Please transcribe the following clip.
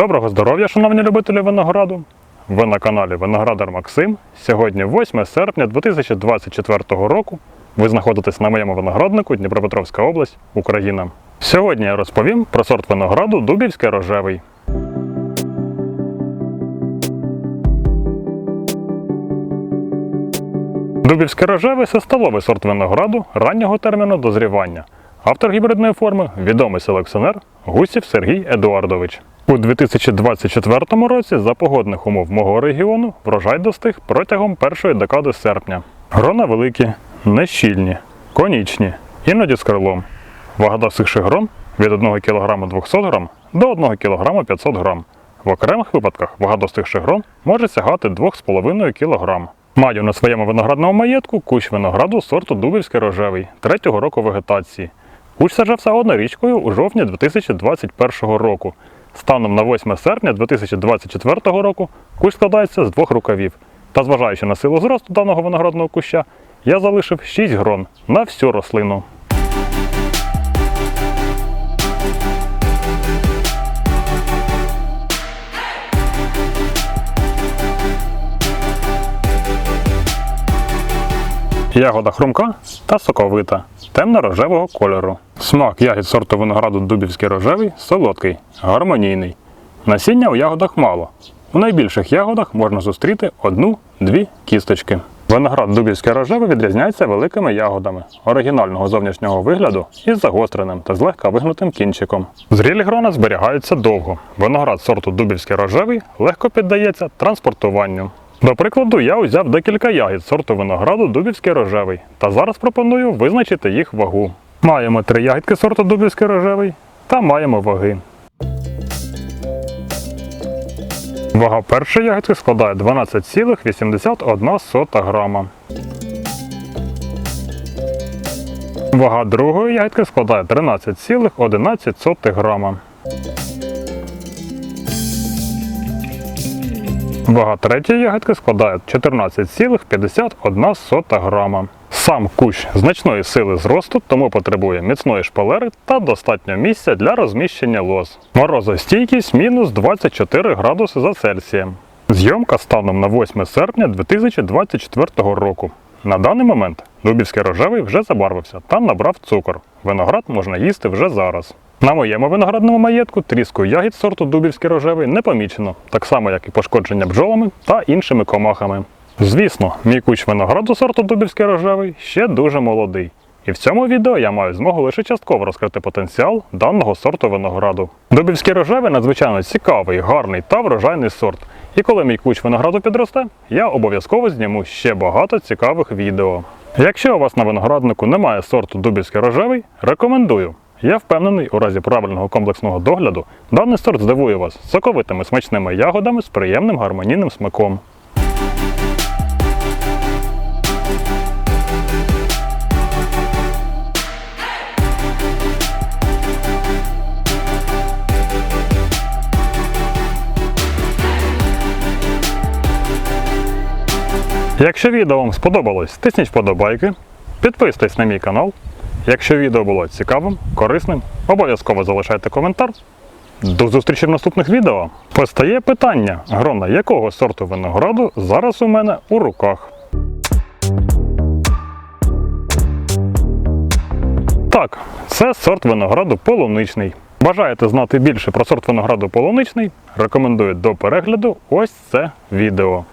Доброго здоров'я, шановні любителі винограду! Ви на каналі Виноградар Максим. Сьогодні 8 серпня 2024 року. Ви знаходитесь на моєму винограднику Дніпропетровська область, Україна. Сьогодні я розповім про сорт винограду Дубівський рожевий. Дубівський рожевий це столовий сорт винограду раннього терміну дозрівання. Автор гібридної форми відомий селекціонер Гусів Сергій Едуардович. У 2024 році за погодних умов мого регіону врожай достиг протягом першої декади серпня. Грона великі, нещільні, конічні, іноді з крилом. Вага досихших грон від 1 кг 200 г до 1 кг 500 г. В окремих випадках вага достигших грон може сягати 2,5 кг. Маю на своєму виноградному маєтку кущ винограду сорту Дубівський рожевий третього року вегетації. Кущ саджався однорічкою у жовтні 2021 року. Станом на 8 серпня 2024 року кущ складається з двох рукавів. Та зважаючи на силу зросту даного виноградного куща, я залишив 6 грон на всю рослину. Ягода хрумка та соковита, темно-рожевого кольору. Смак ягід сорту винограду Дубівський рожевий солодкий, гармонійний. Насіння у ягодах мало. У найбільших ягодах можна зустріти одну-дві кісточки. Виноград Дубівський рожевий відрізняється великими ягодами оригінального зовнішнього вигляду із загостреним та злегка вигнутим кінчиком. Зрілі грона зберігаються довго. Виноград сорту Дубівський рожевий легко піддається транспортуванню. До прикладу, я узяв декілька ягід сорту винограду Дубівський рожевий та зараз пропоную визначити їх вагу. Маємо три ягідки сорту Дубівський рожевий та маємо ваги. Вага першої ягідки складає 12,81 грама. Вага другої ягідки складає 13,11 грама. Вага третьої ягідки складає 14,51 грама. Сам кущ значної сили зросту, тому потребує міцної шпалери та достатньо місця для розміщення лоз. Морозостійкість мінус 24 градуси за Цельсієм. Зйомка станом на 8 серпня 2024 року. На даний момент Дубівський рожевий вже забарвився та набрав цукор. Виноград можна їсти вже зараз. На моєму виноградному маєтку тріску ягід сорту Дубівський рожевий не помічено, так само як і пошкодження бджолами та іншими комахами. Звісно, мій кущ винограду сорту Дубівський рожевий ще дуже молодий. І в цьому відео я маю змогу лише частково розкрити потенціал даного сорту винограду. Дубівський рожевий надзвичайно цікавий, гарний та врожайний сорт. І коли мій кущ винограду підросте, я обов'язково зніму ще багато цікавих відео. Якщо у вас на винограднику немає сорту Дубівський рожевий, рекомендую. Я впевнений, у разі правильного комплексного догляду даний сорт здивує вас соковитими смачними ягодами з приємним гармонійним смаком. Якщо відео вам сподобалось, тисніть вподобайки, підписуйтесь на мій канал. Якщо відео було цікавим, корисним, обов'язково залишайте коментар. До зустрічі в наступних відео. Постає питання, грона якого сорту винограду зараз у мене у руках. Так, це сорт винограду полуничний. Бажаєте знати більше про сорт винограду полуничний? Рекомендую до перегляду ось це відео.